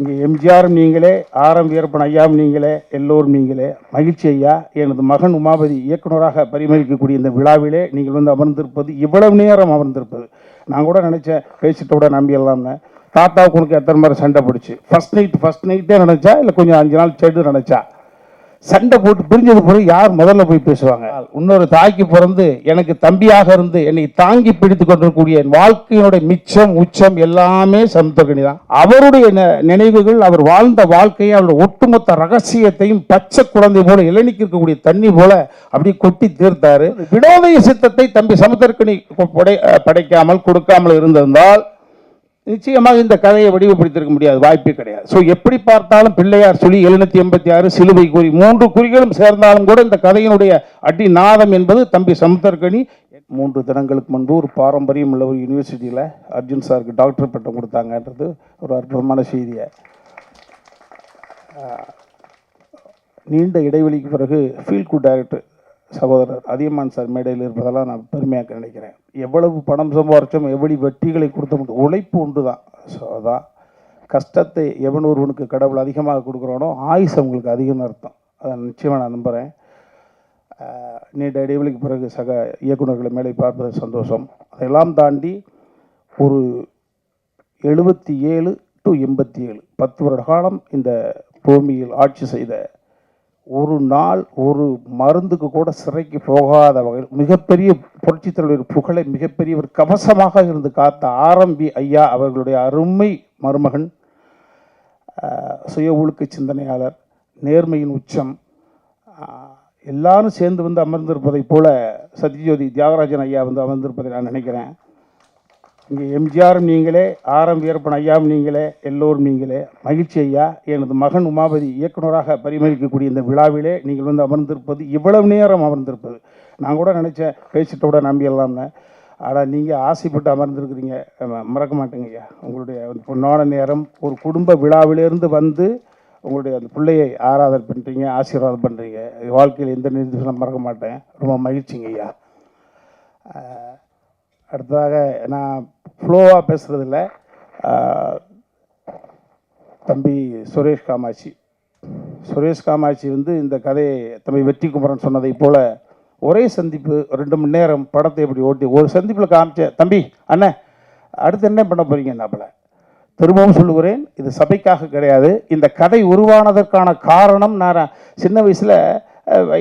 இங்கே எம்ஜிஆரும் நீங்களே ஆரம் வீரப்பன் ஐயாவும் நீங்களே எல்லோரும் நீங்களே மகிழ்ச்சி ஐயா எனது மகன் உமாபதி இயக்குனராக பரிமளிக்கக்கூடிய இந்த விழாவிலே நீங்கள் வந்து அமர்ந்திருப்பது இவ்வளவு நேரம் அமர்ந்திருப்பது. நான் கூட நினச்சேன் பேசிட்ட கூட நம்பிடலாம்னு தாத்தாவுக்கு உனக்கு எத்தனை மாதிரி சண்டை பிடிச்சி? ஃபஸ்ட் நைட் ஃபர்ஸ்ட் நைட்டே நினச்சா இல்லை கொஞ்சம் அஞ்சு நாள் செடு நினச்சா? சண்டை போட்டு பிரிஞ்சது பிறகு யார் முதல்ல போய் பேசுவாங்க? இன்னொரு தாய்க்கு பிறந்து எனக்கு தம்பியாக இருந்து என்னை தாங்கி பிடித்து கொண்டிருக்கக்கூடிய என் வாழ்க்கையினுடைய மிச்சம் உச்சம் எல்லாமே சமுத்திரகனி தான். அவருடைய ந- நினைவுகள் அவர் வாழ்ந்த வாழ்க்கையை அவருடைய ஒட்டுமொத்த ரகசியத்தையும் பச்சை குழந்தை போல இளநிக்கு இருக்கக்கூடிய தண்ணி போல அப்படி கொட்டி தீர்த்தாரு. வினோதய சித்தத்தை தம்பி சமுத்திரக்கணி படை படைக்காமல் கொடுக்காமல் இருந்திருந்தால் நிச்சயமாக இந்த கதையை வடிவப்படுத்திருக்க முடியாது வாய்ப்பே கிடையாது. ஸோ எப்படி பார்த்தாலும் பிள்ளையார் சொல்லி எழுநூத்தி எண்பத்தி ஆறு சிலுவை குறி மூன்று குறிகளும் சேர்ந்தாலும் கூட இந்த கதையினுடைய அடி நாதம் என்பது தம்பி சமுத்தர்கனி மூன்று தினங்களுக்கு முன்பு ஒரு பாரம்பரியம் உள்ள ஒரு யூனிவர்சிட்டியில் அர்ஜுன் சாருக்கு டாக்டர் பட்டம் கொடுத்தாங்கன்றது ஒரு அற்புதமான செய்தியை. நீண்ட இடைவெளிக்கு பிறகு ஃபீல் குட் டைரக்டர் சகோதரர் அதியமான் சார் மேடையில் இருப்பதெல்லாம் நான் பெருமையாக நினைக்கிறேன். எவ்வளவு பணம் சம்பாரிச்சோம் எப்படி வெற்றிகளை கொடுத்தோம் உழைப்பு உண்டு தான் ஸோ அதான் கஷ்டத்தை எவன் ஒருவனுக்கு கடவுள் அதிகமாக கொடுக்குறானோ ஆயுஸ் அவங்களுக்கு அதிகம்னு அர்த்தம். அதை நிச்சயமாக நான் நம்புகிறேன் நீண்ட இடைவெளிக்கு பிறகு சக இயக்குனர்களை மேலே பார்ப்பது சந்தோஷம். அதையெல்லாம் தாண்டி ஒரு எழுபத்தி ஏழு டு எண்பத்தி ஏழு பத்து வருட காலம் இந்த பூமியில் ஆட்சி செய்த ஒரு நாள் ஒரு மருந்துக்கு கூட சிறைக்கு போகாத வகையில் மிகப்பெரிய புரட்சித் தலைவர் புகழை மிகப்பெரிய ஒரு கவசமாக இருந்து காத்த ஆரம்பி ஐயா அவர்களுடைய அருமை மருமகன் சுய ஒழுக்க சிந்தனையாளர் நேர்மையின் உச்சம் எல்லாரும் சேர்ந்து வந்து அமர்ந்திருப்பதைப் போல சத்யஜோதி தியாகராஜன் ஐயா வந்து அமர்ந்திருப்பதை நான் நினைக்கிறேன். இங்கே எம்ஜிஆரும் நீங்களே ஆரம் வீரப்பன் ஐயாவும் நீங்களே எல்லோரும் நீங்களே மகிழ்ச்சி ஐயா எனது மகன் உமாபதி இயக்குனராக பரிமளிக்கக்கூடிய இந்த விழாவிலே நீங்கள் வந்து அமர்ந்திருப்பது இவ்வளவு நேரம் அமர்ந்திருப்பது. நான் கூட நினச்சேன் பேசிட்டு கூட நம்பிடலாம்னு ஆனால் நீங்கள் ஆசைப்பட்டு அமர்ந்திருக்கிறீங்க மறக்க மாட்டேங்க ஐயா. உங்களுடைய பொன்னான நேரம் ஒரு குடும்ப விழாவிலிருந்து வந்து உங்களுடைய அந்த பிள்ளையை ஆராதனை பண்ணுறீங்க ஆசீர்வாதம் பண்ணுறீங்க வாழ்க்கையில் எந்த நிறுத்தம் மறக்க மாட்டேன். ரொம்ப மகிழ்ச்சிங்க ஐயா. அடுத்ததாக நான் ஃப்ளோவாக பேசுகிறதில்ல தம்பி சுரேஷ் காமாட்சி. சுரேஷ் காமாட்சி வந்து இந்த கதையை தம்பி வெற்றி குமரன் சொன்னதைப் போல் ஒரே சந்திப்பு ரெண்டு மணி நேரம் படத்தை இப்படி ஓட்டி ஒரு சந்திப்பில் காமிச்ச தம்பி அண்ணன் அடுத்து என்ன பண்ண போகிறீங்க நாப்பில் திரும்பவும் சொல்லுகிறேன் இது சபைக்காக கிடையாது. இந்த கதை உருவானதற்கான காரணம் நான் சின்ன வயசில்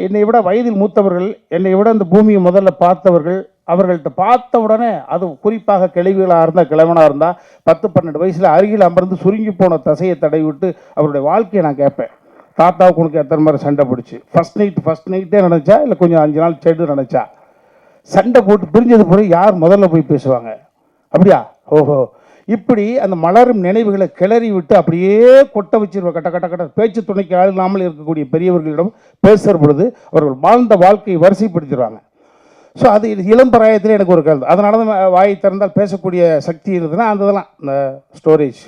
என்னை விட வயதில் மூத்தவர்கள் என்னை விட இந்த பூமியை முதல்ல பார்த்தவர்கள் அவர்கள்ட்ட பார்த்த உடனே அது குறிப்பாக கிழவிகளாக இருந்தால் கிழவனாக இருந்தால் பத்து பன்னெண்டு வயசில் அருகில் அமர்ந்து சுருங்கி போன தசையை தடவி விட்டு அவருடைய வாழ்க்கையை நான் கேட்பேன். தாத்தாவுக்கு உனக்கு எத்தனை மாதிரி சண்டை பிடிச்சி? ஃபர்ஸ்ட் நைட் ஃபர்ஸ்ட் நைட்டே நினச்சா? இல்லை கொஞ்சம் அஞ்சு நாள் செடு நினச்சா? சண்டை போட்டு பிரிஞ்சது பிறகு யார் முதல்ல போய் பேசுவாங்க? அப்படியா? ஓஹோ. இப்படி அந்த மலரும் நினைவுகளை கிளறி விட்டு அப்படியே கொட்ட வச்சிருவ கட்ட கட்ட கட்ட பேச்சு துணைக்கு ஆள் இல்லாமல் இருக்கக்கூடிய பெரியவர்களிடம் பேசுகிற பொழுது அவர்கள் வாழ்ந்த வாழ்க்கையை வரிசைப்படுத்திடுவாங்க. ஸோ அது இது இளம் பிராயத்தில் எனக்கு ஒரு கருத்து. அதனால தான் வாயை திறந்தால் பேசக்கூடிய சக்தி இருந்ததுன்னா அந்த இதெல்லாம் இந்த ஸ்டோரேஜ்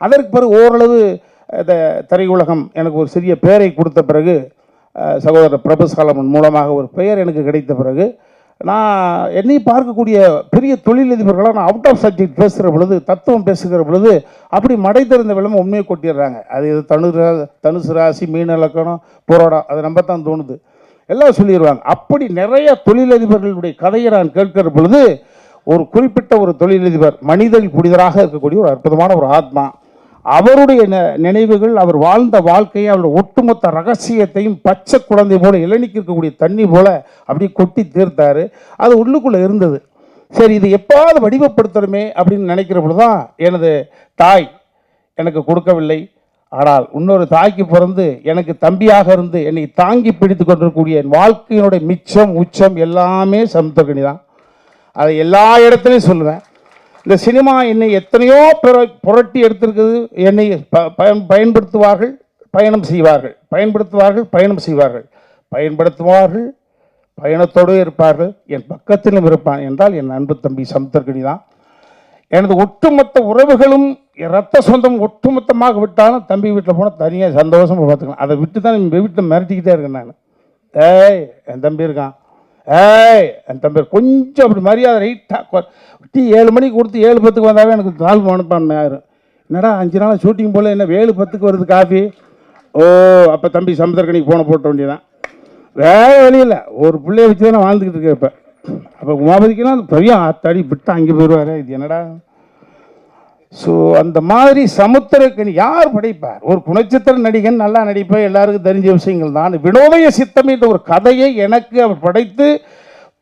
அதற்கு பிறகு ஓரளவு இந்த திரையுலகம் எனக்கு ஒரு சிறிய பெயரை கொடுத்த பிறகு சகோதரர் பிரபு சாலமன் மூலமாக ஒரு பெயர் எனக்கு கிடைத்த பிறகு நான் என்னை பார்க்கக்கூடிய பெரிய தொழிலதிபர்களாக நான் அவுட் ஆஃப் சப்ஜெக்ட் பேசுகிற பொழுது தத்துவம் பேசுகிற பொழுது அப்படி மடை திறந்த வெள்ளம் உண்மையை கொட்டிடுறாங்க. அது இது தனு தனுசு ராசி மீன் இலக்கணம் புரோடம் அதை நம்ப தான் தோணுது. எல்லாம் சொல்லிடுவாங்க. அப்படி நிறைய தொழிலதிபர்களுடைய கதையை நான் கேட்கிற பொழுது ஒரு குறிப்பிட்ட ஒரு தொழிலதிபர் மனிதன் புனிதராக இருக்கக்கூடிய ஒரு அற்புதமான ஒரு ஆத்மா அவருடைய ந- நினைவுகள் அவர் வாழ்ந்த வாழ்க்கையை அவருடைய ஒட்டுமொத்த ரகசியத்தையும் பச்சை குழந்தை போல இளநிக்கு இருக்கக்கூடிய தண்ணி போல அப்படி கொட்டி தீர்த்தார். அது உள்ளுக்குள்ளே இருந்தது. சரி இது எப்பாவது வடிவப்படுத்தணுமே அப்படின்னு நினைக்கிற பொழுதுதான் எனது தாய் எனக்கு கொடுக்கவில்லை. ஆனால் இன்னொரு தாய்க்கு பிறந்து எனக்கு தம்பியாக இருந்து என்னை தாங்கி பிடித்து கொண்டிருக்கக்கூடிய என் வாழ்க்கையினுடைய மிச்சம் உச்சம் எல்லாமே சமுத்திரகனி தான். அதை எல்லா இடத்துலையும் சொல்லுவேன். இந்த சினிமா என்னை எத்தனையோ புரட்டி எடுத்திருக்குது. என்னை ப- பயன் பயன்படுத்துவார்கள் பயணம் செய்வார்கள். பயன்படுத்துவார்கள் பயணம் செய்வார்கள். பயன்படுத்துவார்கள் பயணத்தோடு இருப்பார்கள். என் பக்கத்திலும் இருப்பான் என்றால் என் அன்பு தம்பி சமுத்திரகனி தான். எனது ஒட்டுமொத்த உறவுகளும் ரத்த சொந்தம் ஒட்டுமொத்தமாக விட்டாலும் தம்பி வீட்டில் போனால் தனியாக சந்தோஷமாக பார்த்துக்கலாம். அதை விட்டு தான் வீட்டில் மிரட்டிக்கிட்டே இருக்கேன் நான். ஏய் என் தம்பி இருக்கான். ஏய் என் தம்பி கொஞ்சம் அப்படி மரியாதை ரைட்டாக டீ ஏழு மணிக்கு கொடுத்து ஏழு பத்துக்கு வந்தாவே எனக்கு நாலு மனப்பான்மை ஆயிரும். என்னடா அஞ்சு நாள் ஷூட்டிங் போல என்ன ஏழு பத்துக்கு வருது காஃபி ஓ அப்போ தம்பி சமுத்திரக்கணிக்கு போன போட்ட வேண்டியதான் வேற வழியில் இல்லை. ஒரு பிள்ளைய வச்சு தானே வாழ்ந்துக்கிட்டு இருக்கேன் இப்போ. அப்போ உமாபதிக்கெல்லாம் அந்த பெரிய ஆத்தாடி விட்டு அங்கே போயிடுவாரு இது என்னடா? ஸோ அந்த மாதிரி சமுத்திரக்கணி யார் படைப்பார்? ஒரு குணச்சித்திர நடிகன் நல்லா நடிப்பார் எல்லாருக்கும் தெரிஞ்ச விஷயங்கள் தான். வினோதய சித்தம் என்ற ஒரு கதையை எனக்கு அவர் படைத்து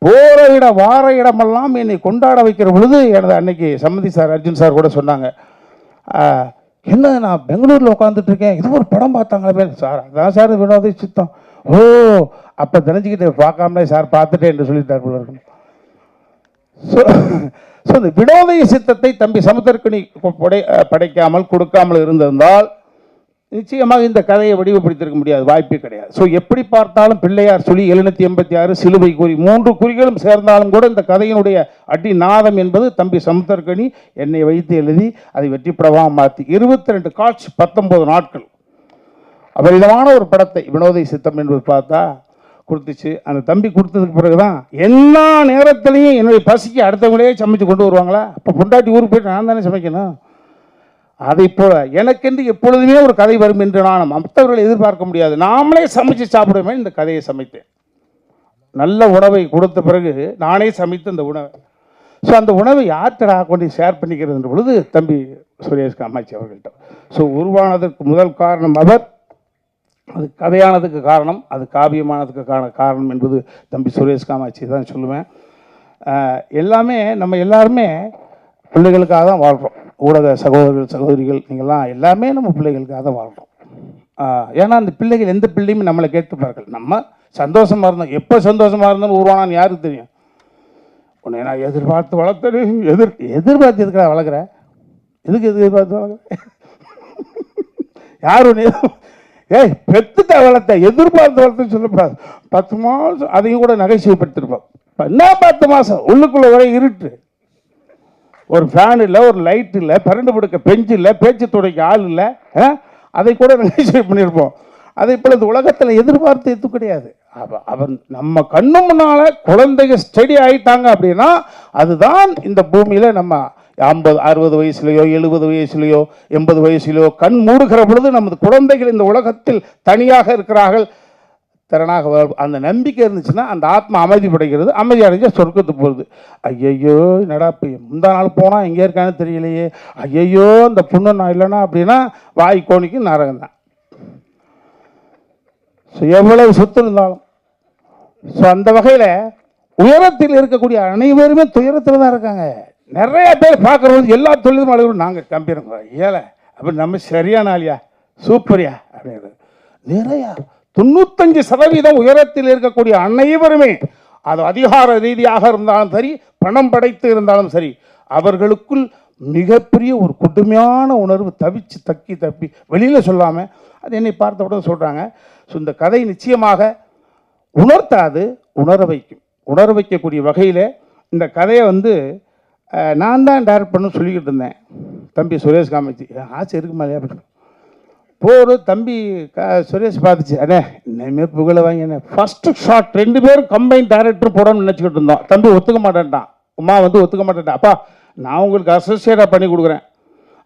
போகிற இடம் வார இடமெல்லாம் என்னை கொண்டாட வைக்கிற பொழுது எனது அன்னைக்கு சம்மதி சார் அர்ஜுன் சார் கூட சொன்னாங்க. என்ன நான் பெங்களூரில் உட்காந்துட்டு இருக்கேன் இது ஒரு படம் பார்த்தாங்களே சார் அதான் சார் வினோத சித்தம். ஓ அப்போ தெரிஞ்சுக்கிட்டு பார்க்காமலே சார் பார்த்துட்டேன் என்று சொல்லிட்டார் போல ஸோ இந்த வினோதய சித்தத்தை தம்பி சமுத்திரக்கணி படை படைக்காமல் கொடுக்காமல் இருந்திருந்தால் நிச்சயமாக இந்த கதையை வடிவப்படுத்திருக்க முடியாது வாய்ப்பே கிடையாது. ஸோ எப்படி பார்த்தாலும் பிள்ளையார் சொல்லி எழுநூற்றி எண்பத்தி ஆறு சிலுவை குறி மூன்று குறிகளும் சேர்ந்தாலும் கூட இந்த கதையினுடைய அடி நாதம் என்பது தம்பி சமுத்திரக்கணி என்னை வைத்து எழுதி அதை வெற்றிப்படமாக மாற்றி. இருபத்தி ரெண்டு காட்சி பத்தொம்போது நாட்கள். அபரிதமான ஒரு படத்தை வினோதை சித்தம் என்பது பார்த்தா கொடுத்துச்சு. அந்த தம்பி கொடுத்ததுக்கு பிறகு தான் எல்லா நேரத்துலையும் என்னுடைய பசிக்கு அடுத்தவங்களே சமைச்சு கொண்டு வருவாங்களா? அப்போ பொண்டாட்டி ஊருக்கு போயிட்டு நான் தானே சமைக்கணும்? அதை போல எனக்கென்று எப்பொழுதுமே ஒரு கதை வரும் என்று நான் மற்றவர்களை எதிர்பார்க்க முடியாது. நாமளே சமைச்சு சாப்பிடுவேன் இந்த கதையை சமைத்தேன் நல்ல உணவை கொடுத்த பிறகு நானே சமைத்த அந்த உணவை. ஸோ அந்த உணவை யார்கிட்ட கொண்டு ஷேர் பண்ணிக்கிறதுன்ற பொழுது தம்பி சுரேஷ் காமாட்சி அவர்கள்ட்ட. ஸோ உருவானதற்கு முதல் காரணம் அவர். அது கதையானதுக்கு காரணம் அது காவியமானதுக்கு காரண காரணம் என்பது தம்பி சுரேஷ் காமாட்சி தான் சொல்லுவேன். எல்லாமே நம்ம எல்லாருமே பிள்ளைகளுக்காக தான் வாழ்கிறோம் ஊடக சகோதரர்கள் சகோதரிகள் நீங்கள்லாம் எல்லாமே நம்ம பிள்ளைகளுக்காக தான் வாழ்கிறோம் ஏன்னா அந்த பிள்ளைகள் எந்த பிள்ளையுமே நம்மளை கேட்டுப்பார்கள் நம்ம சந்தோஷமாக இருந்தோம். எப்போ சந்தோஷமாக இருந்தாலும் உருவானான்னு யாருக்கு தெரியும்? உன்னை நான் எதிர்பார்த்து வளர்த்தேன். எதிர் எதிர்பார்த்து எதுக்கடா வளர்க்குற? எதுக்கு எதிர்பார்த்து வளர்க்குற? யார் ஒன்று ஏய் பெத்துட்ட வளர்த்த எதிர்பார்த்து வளர்த்துன்னு சொல்லக்கூடாது. பத்து மாதம் அதையும் கூட நகைச்சுவைப்படுத்திருப்போம். இப்போ என்ன பத்து மாதம் உள்ளுக்குள்ளே ஒரே இருட்டு. ஒரு ஃபேன் இல்லை ஒரு லைட் இல்லை பரண்டு படுக்க பெஞ்சு இல்லை பேச்சு துடைக்க ஆள் இல்லை அதை கூட நகைச்சுவை பண்ணியிருப்போம் அதை இப்போ இந்த உலகத்தில் எதிர்பார்த்து எது கிடையாது. அவன் அவன் நம்ம கண்ணு முன்னால் குழந்தைங்க ஸ்டடி ஆகிட்டாங்க அப்படின்னா அதுதான் இந்த பூமியில் நம்ம ஐம்பது அறுபது வயசுலையோ எழுபது வயசுலையோ எண்பது வயசுலேயோ கண் மூடுகிற பொழுது நமது குழந்தைகள் இந்த உலகத்தில் தனியாக இருக்கிறார்கள். திறனாக அந்த நம்பிக்கை இருந்துச்சுன்னா அந்த ஆத்மா அமைதி படைக்கிறது அமைதி அடைஞ்ச சொர்க்கத்துக்கு போகுது. ஐயையோ என்னடா இப்போ முந்தா நாள் போனால் எங்கே இருக்கான்னு தெரியலையே. ஐயையோ அந்த புண்ணு நான் இல்லைன்னா அப்படின்னா வாய் கோணிக்கு நரகம் தான். ஸோ எவ்வளவு சொத்து இருந்தாலும். ஸோ அந்த வகையில் உயரத்தில் இருக்கக்கூடிய அனைவருமே துயரத்தில் தான் இருக்காங்க. நிறைய பேர் பார்க்குறவங்க எல்லா தொழிலும் நாங்கள் கம்பீரம் ஏழை அப்படி நம்ம சரியான ஆளியா? சூப்பரியா? அப்படிங்கிறது. நிறையா தொண்ணூத்தஞ்சு சதவீதம் உயரத்தில் இருக்கக்கூடிய அனைவருமே அது அதிகார ரீதியாக இருந்தாலும் சரி பணம் படைத்து இருந்தாலும் சரி அவர்களுக்குள் மிகப்பெரிய ஒரு கொடுமையான உணர்வு தவிச்சு தக்கி தப்பி வெளியில் சொல்லாமல் அது என்னை பார்த்த உடனே சொல்கிறாங்க ஸோ இந்த கதை நிச்சயமாக உணர்த்தாது உணர வைக்கும். உணர வைக்கக்கூடிய வகையில் இந்த கதையை வந்து நான் தான் டைரக்ட் பண்ண சொல்லிக்கிட்டு இருந்தேன். தம்பி சுரேஷ் காமிச்சு. ஆசை இருக்குமா இல்லையா? அப்படின்னு போர் தம்பி க சுரேஷ் பார்த்துச்சு. அண்ணே இனிமே புகழை வாங்கினே ஃபஸ்ட்டு ஷாட் ரெண்டு பேரும் கம்பைன் டேரக்டர் போடணும்னு நினச்சிக்கிட்டு இருந்தோம். தம்பி ஒத்துக்க மாட்டேன்ட்டான். உமா வந்து ஒத்துக்க மாட்டேன்டா அப்பா நான் உங்களுக்கு அசோசியேட்டாக பண்ணி கொடுக்குறேன்.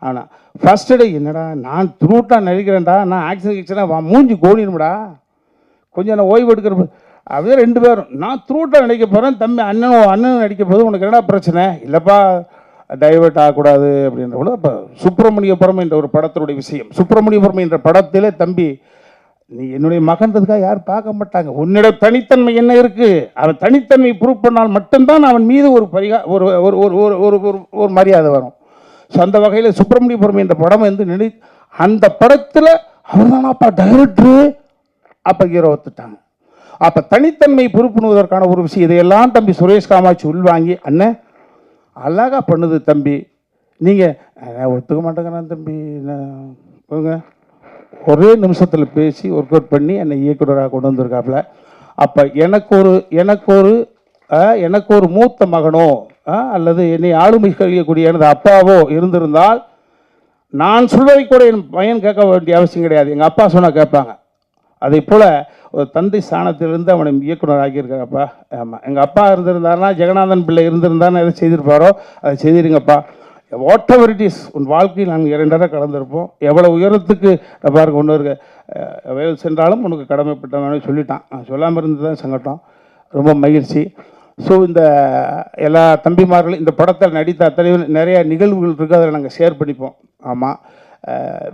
ஆனால் ஃபஸ்ட்டு டே என்னடா நான் த்ரூட்டாக நடிக்கிறேன்டா நான் ஆக்சிஜன் கிச்சனாக மூஞ்சி கோடிடும்டா கொஞ்சம் நான் ஓய்வு எடுக்கிற அப்படியே ரெண்டு பேரும். நான் த்ரூட்டாக நடிக்க போகிறேன் தம்பி அண்ணனும் அண்ணனும் நடிக்க போது உனக்கு என்னடா பிரச்சனை? இல்லைப்பா டைவர்ட் ஆகக்கூடாது அப்படின்ற போது அப்போ சுப்பிரமணியபுரம் என்ற ஒரு படத்தினுடைய விஷயம். சுப்பிரமணியபுரம் என்ற படத்திலே தம்பி நீ என்னுடைய மகன்றதுக்காக யாரும் பார்க்க மாட்டாங்க. உன்னிட தனித்தன்மை என்ன இருக்குது அவன் தனித்தன்மை ப்ரூவ் பண்ணால் மட்டும்தான் அவன் மீது ஒரு பரிகா ஒரு ஒரு ஒரு ஒரு ஒரு ஒரு ஒரு மரியாதை வரும். ஸோ அந்த வகையில் சுப்பிரமணியபுரம் என்ற படம் வந்து நினை அந்த படத்தில் அவர் தானாப்பா டைரக்டரு அப்போ ஹீரோ ஒத்துட்டாங்க. அப்போ தனித்தன்மை பொறுப்புணுவதற்கான ஒரு விஷயம். இதையெல்லாம் தம்பி சுரேஷ் காமாட்சி உள்வாங்கி அண்ணன் அழகா பண்ணுது தம்பி. நீங்கள் ஒத்துக்க மாட்டேங்கிறான் தம்பி. போங்க. ஒரே நிமிஷத்தில் பேசி ஒர்க் அவுட் பண்ணி என்னை இயக்குனராக கொண்டு வந்திருக்காப்புல. அப்போ எனக்கு ஒரு எனக்கு ஒரு எனக்கு ஒரு மூத்த மகனோ அல்லது என்னை ஆளுமை கழியக்கூடிய எனது அப்பாவோ இருந்திருந்தால் நான் சொல்வதை கூட என் பையன் கேட்க வேண்டிய அவசியம் கிடையாது. எங்கள் அப்பா சொன்னால் கேட்பாங்க. அதே போல் தந்தை ஸ்தானத்திலிருந்து அவனை இயக்குனர் ஆக்கியிருக்காங்கப்பா ஆமாம் எங்கள் அப்பா இருந்திருந்தாருன்னா ஜெகநாதன் பிள்ளை இருந்திருந்தாருன்னா எதை செய்திருப்பாரோ அதை செய்திருங்கப்பா. வாட் எவர் இட் இஸ் உன் வாழ்க்கையில் நாங்கள் இரண்டரை கலந்திருப்போம் எவ்வளோ உயரத்துக்கு பாருங்க ஒன்று இருக்க. வேலை சென்றாலும் உனக்கு கடமைப்பட்டவனு சொல்லிட்டான். நான் சொல்லாமல் இருந்தது தான் சங்கட்டம் ரொம்ப மகிழ்ச்சி. ஸோ இந்த எல்லா தம்பிமார்களும் இந்த படத்தில் நடித்த அத்தனை நிறையா நிகழ்வுகள் இருக்குது அதில் நாங்கள் ஷேர் பண்ணிப்போம். ஆமாம்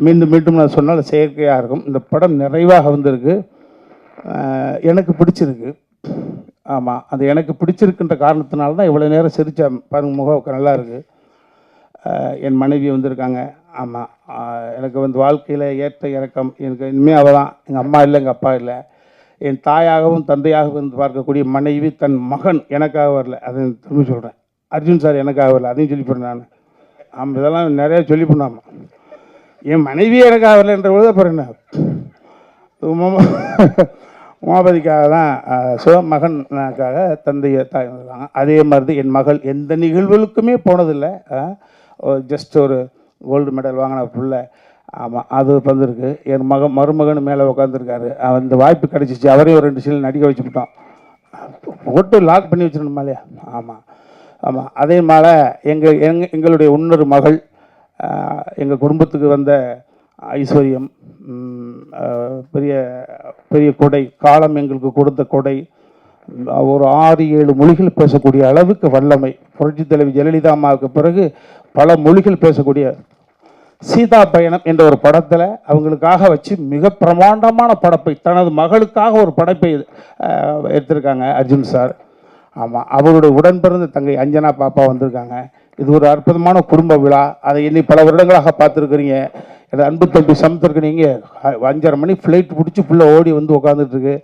மீண்டும் மீண்டும் நான் சொன்னால் செயற்கையாக இருக்கும். இந்த படம் நிறைவாக வந்திருக்கு. எனக்கு பிடிச்சிருக்கு. ஆமாம் அது எனக்கு பிடிச்சிருக்குன்ற காரணத்தினால தான் இவ்வளோ நேரம் சிரிச்ச பாருங்க முகம் நல்லா இருக்குது என் மனைவி வந்திருக்காங்க. ஆமாம் எனக்கு வந்து வாழ்க்கையில் ஏற்ற இறக்கம் எனக்கு இனிமேல் அவள் தான் எங்கள் அம்மா இல்லை எங்கள் அப்பா இல்லை. என் தாயாகவும் தந்தையாகவும் இருந்து பார்க்கக்கூடிய மனைவி தன் மகன் எனக்காக வரல. அதை திரும்பி சொல்கிறேன் அர்ஜுன் சார் எனக்காக வரல. அதையும் சொல்லி நான். ஆமாம் இதெல்லாம் நிறையா சொல்லி பண்ணாமல் என் மனைவி எனக்காக வரலன்ற பொழுது அப்புறம் என்ன? உமாபதிக்காக தான் அஹ், சிவமகனுக்காக தந்தையை தாய் வந்தாங்க அதே மாதிரி தான் என் மகள் எந்த நிகழ்வுகளுக்குமே போனதில்லை. ஜஸ்ட் ஒரு கோல்டு மெடல் வாங்கின பிள்ளை. ஆமாம் அது வந்திருக்கு. என் மகன் மருமகன் மேலே உட்காந்துருக்காரு அந்த வாய்ப்பு கிடச்சிச்சு. அவரையும் ஒரு ரெண்டு சீல் நடிக்க வச்சுக்கிட்டோம் போட்டு லாக் பண்ணி வச்சிடணுமா இல்லையா? ஆமாம் ஆமாம் அதே மாதிரி எங்கள் எங் எங்களுடைய இன்னொரு மகள் எங்கள் குடும்பத்துக்கு வந்த ஐஸ்வர்யம் பெரிய பெரிய கொடை காலம் எங்களுக்கு கொடுத்த கொடை ஒரு ஆறு ஏழு மொழிகள் பேசக்கூடிய அளவுக்கு வல்லமை. புரட்சி தலைவி ஜெயலலிதா அம்மாவுக்கு பிறகு பல மொழிகள் பேசக்கூடிய சீதா பயணம் என்ற ஒரு படத்தில் அவங்களுக்காக வச்சு மிக பிரமாண்டமான படைப்பை தனது மகளுக்காக ஒரு படைப்பை எடுத்திருக்காங்க அர்ஜுன் சார். ஆமாம் அவருடைய உடன் பிறந்த தங்கை அஞ்சனா பாப்பா வந்திருக்காங்க. இது ஒரு அற்புதமான குடும்ப விழா. அதை இன்னி பல வருடங்களாக பார்த்துருக்குறீங்க. எனது அன்பு தம்பி சமத்திற்கு நீங்கள் அஞ்சரை மணி ஃப்ளைட் பிடிச்சி ஃபுல்லாக ஓடி வந்து உட்காந்துட்ருக்கு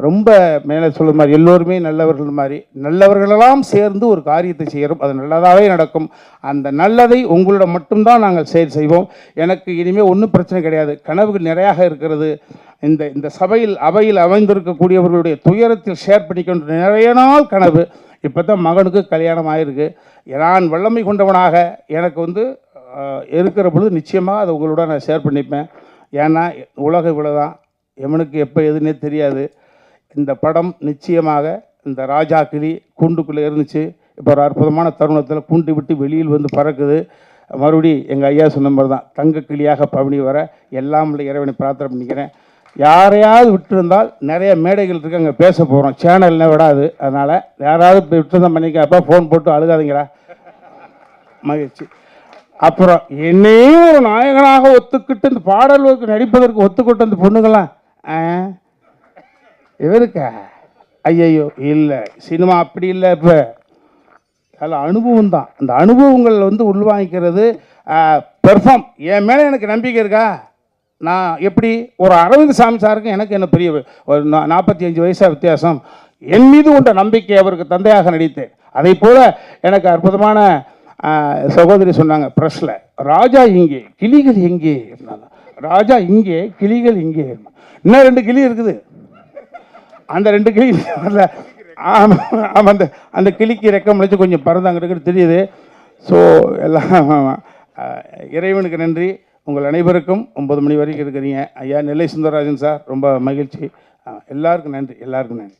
ரொம்ப மேலே சொல்ல மாதிரி எல்லோருமே நல்லவர்கள் மாதிரி. நல்லவர்களெல்லாம் சேர்ந்து ஒரு காரியத்தை செய்கிறோம் அது நல்லதாகவே நடக்கும். அந்த நல்லதை உங்களோட மட்டும்தான் நாங்கள் செயல் செய்வோம். எனக்கு இனிமேல் ஒன்றும் பிரச்சனை கிடையாது. கனவுகள் நிறையாக இருக்கிறது. இந்த இந்த சபையில் அவையில் அமைந்திருக்கக்கூடியவர்களுடைய துயரத்தில் ஷேர் பண்ணிக்கொண்டு நிறைய நாள் கனவு. இப்போ தான் மகனுக்கு கல்யாணம் ஆயிருக்கு. நான் வல்லமை கொண்டவனாக எனக்கு வந்து இருக்கிற பொழுது நிச்சயமாக அதை உங்களோட நான் ஷேர் பண்ணிப்பேன். ஏன்னா உலக இவ்வளோதான் எவனுக்கு எப்போ எதுன்னே தெரியாது. இந்த படம் நிச்சயமாக இந்த ராஜா கிளி கூண்டுக்குள்ளே இருந்துச்சு. இப்போ ஒரு அற்புதமான தருணத்தில் கூண்டு விட்டு வெளியில் வந்து பறக்குது. மறுபடி எங்கள் ஐயா சொன்ன மாதிரி தான் தங்க கிளியாக பவனி வர எல்லாம் உள்ள இறைவனை பிரார்த்தனை பண்ணிக்கிறேன். யாரையாவது விட்டுருந்தால் நிறைய மேடைகள் இருக்கு அங்கே பேச போகிறோம் சேனல்னே விடாது. அதனால் யாராவது விட்டுருந்தா பண்ணிக்க ஃபோன் போட்டு அழுகாதீங்களா மகிழ்ச்சி. அப்புறம் என்னையும் ஒரு நாயகனாக ஒத்துக்கிட்டு இந்த பாடல்களுக்கு நடிப்பதற்கு ஒத்துக்கிட்டு அந்த பொண்ணுங்களாம் இவருக்கா? ஐயையோ இல்லை. சினிமா அப்படி இல்லை இப்போ. அதில் அனுபவம் தான். அந்த அனுபவங்கள் வந்து உள்வாங்கிக்கிறது பெர்ஃபார்ம் என் மேலே எனக்கு நம்பிக்கை இருக்கா? நான் எப்படி? ஒரு அரவிந்த் சாமி சாருக்கு எனக்கு என்ன பெரிய ஒரு நா- நாற்பத்தி அஞ்சு வயசாக வித்தியாசம். என் மீது கொண்ட நம்பிக்கை அவருக்கு தந்தையாக நடித்தேன். அதே போல் எனக்கு அற்புதமான சகோதரி சொன்னாங்க ப்ரெஸ்ஸில் ராஜா இங்கே கிளிகள் எங்கே இருந்தாங்க. ராஜா இங்கே கிளிகள் இங்கே. இன்னும் ரெண்டு கிளி இருக்குது. அந்த ரெண்டு கிளி வரல. ஆமாம் ஆமாம் அந்த அந்த கிளிக்கு ரெக்கம் முளைச்சு கொஞ்சம் பறந்தாங்கிறது தெரியுது. ஸோ எல்லாம் இறைவனுக்கு நன்றி. உங்கள் அனைவருக்கும் ஒன்பது மணி வரைக்கும் இருக்கிறீங்க. ஐயா நெல்லை சுந்தரராஜன் சார் ரொம்ப மகிழ்ச்சி. எல்லாருக்கும் நன்றி எல்லாருக்கும் நன்றி.